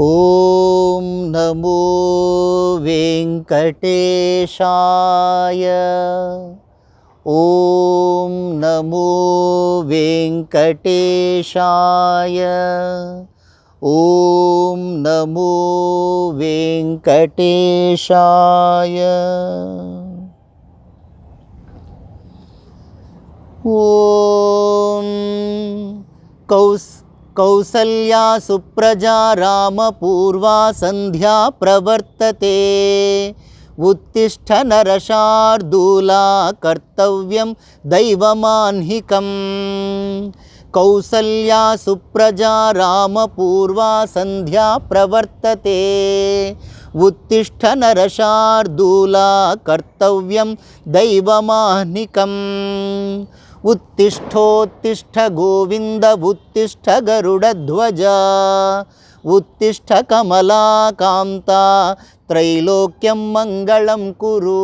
ॐ नमो वेङ्कटेशाय। ॐ नमो वेङ्कटेशाय। ॐ नमो वेङ्कटेशाय। ॐ कौस् कौसल्या सुप्रजा रामपूर्वा सन्ध्या प्रवर्तते उत्तिष्ठ नरशार्दूला कर्तव्यं दैवमाह्निकम् कौसल्या सुप्रजा रामपूर्वा सन्ध्या प्रवर्तते उत्तिष्ठ नरशार्दूला कर्तव्यं दैवमाह्निकम् उत्तिष्ठोत्तिष्ठ गोविन्द उत्तिष्ठ गरुडध्वजा उत्तिष्ठ कमलाकान्ता त्रैलोक्यं मङ्गलं कुरु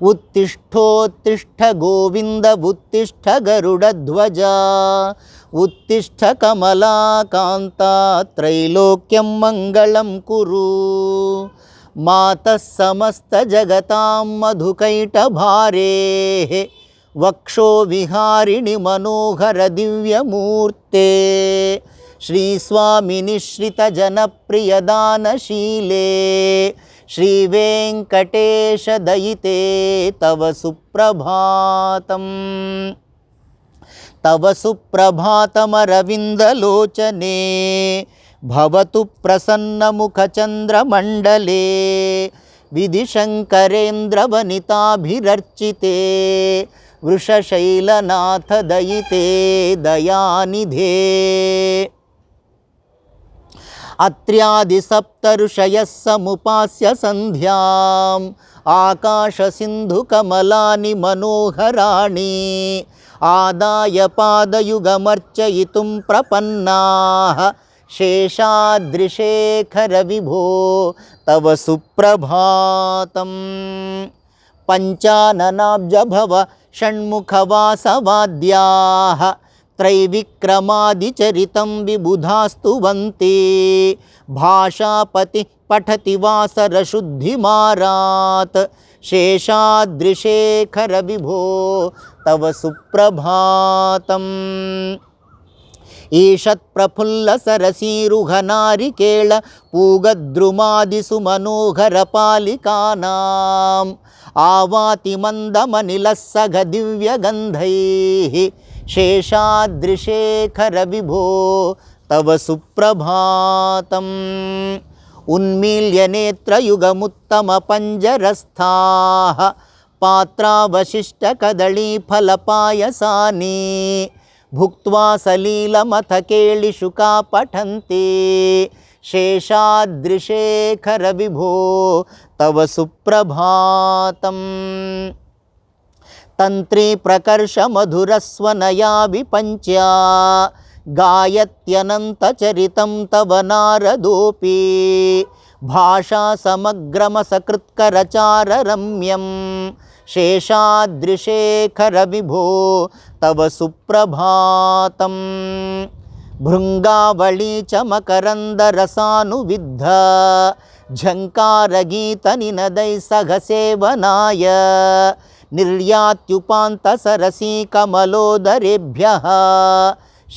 उत्तिष्ठोत्तिष्ठ गोविन्द उत्तिष्ठ गरुडध्वजा उत्तिष्ठ कमलाकान्ता त्रैलोक्यं मङ्गलं कुरु मातः समस्तजगतां मधुकैटभारेः वक्षो विहारिणि मनोहरदिव्यमूर्ते श्रीस्वामिनिश्रितजनप्रियदानशीले श्रीवेङ्कटेशदयिते तव सुप्रभातम् तव सुप्रभातमरविन्दलोचने भवतु प्रसन्नमुखचन्द्रमण्डले विधिशङ्करेन्द्रवनिताभिरर्चिते వృషశైలనాథ దయితే దయానిధే. అత్ర్యాది సప్త ఋషయ సముపాస్య సంధ్యాం ఆకాశ సింధు కమలాని మనోహరాణి ఆదాయ పాదయుగమర్చయితుం ప్రపన్నా. శేషాద్రిశేఖర విభో తవ సుప్రభాతం. पञ्चाननाब्जभव षण्मुखवासवाद्याः त्रैविक्रमादिचरितं विबुधास्तुवन्ति भाषापतिः पठति वासरशुद्धिमारात्। शेषादृशेखरविभो तव सुप्रभातम्। ఈషత్ప్రఫుల్ల సరసీరుహ నారికేళ పూగద్రుమాదిసు మనోహర పాలికానాం ఆవాతి మందమనిలస్సఘ దివ్యగంధై శేషాద్రిశేఖర విభో తవ సుప్రభాతం ఉన్మీల్య నేత్రయుగముత్తమ పంజరస్థా పాత్రావశిష్ట కదళీ ఫలపాయసానీ भुक्त्वा सलीलमथ केळिषुका पठन्ति शेषादृशेखरविभो तव सुप्रभातम्। तन्त्रीप्रकर्षमधुरस्वनया विपञ्च्या गायत्यनन्तचरितं तव नारदोऽपि। శేషాద్రిశేఖర విభో తవ సుప్రభాతం. భృంగావళీ చ మకరందరసానువిద్ధ ఝంకారగీతనినదై సహసేవనాయ నిర్యాత్యుపాంతసరసీకమలోదరేభ్య.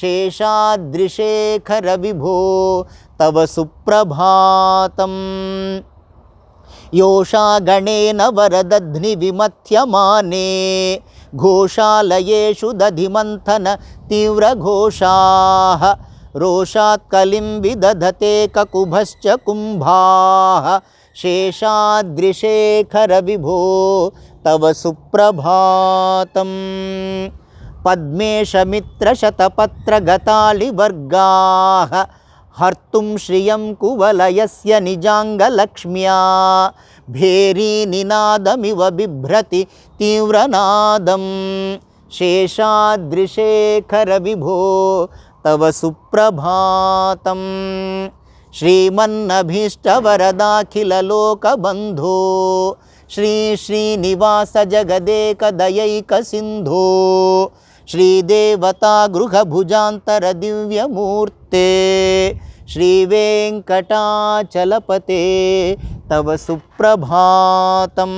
శేషాద్రిశేఖర విభో తవ సుప్రభాతం. गणेन वरदध्निविमथ्यमाने घोषालयेषु दधिमन्थन तीव्रघोषाः रोषात् कलिं विदधते ककुभश्च कुम्भाः शेषादृशेखरविभो तव सुप्रभातम् पद्मेशमित्रशतपत्रगतालिवर्गाः हर्तुं श्रियं कुवलयस्य निजाङ्गलक्ष्म्या। भेरीनिनादमिव बिभ्रति तीव्रनादं। शेषादृशेखरविभो तव सुप्रभातम् श्रीमन्नभीष्टवरदाखिललोकबन्धो। श्री श्रीनिवासजगदेकदयैकसिन्धो। श्री श्रीवेङ्कटाचलपते तव सुप्रभातम्।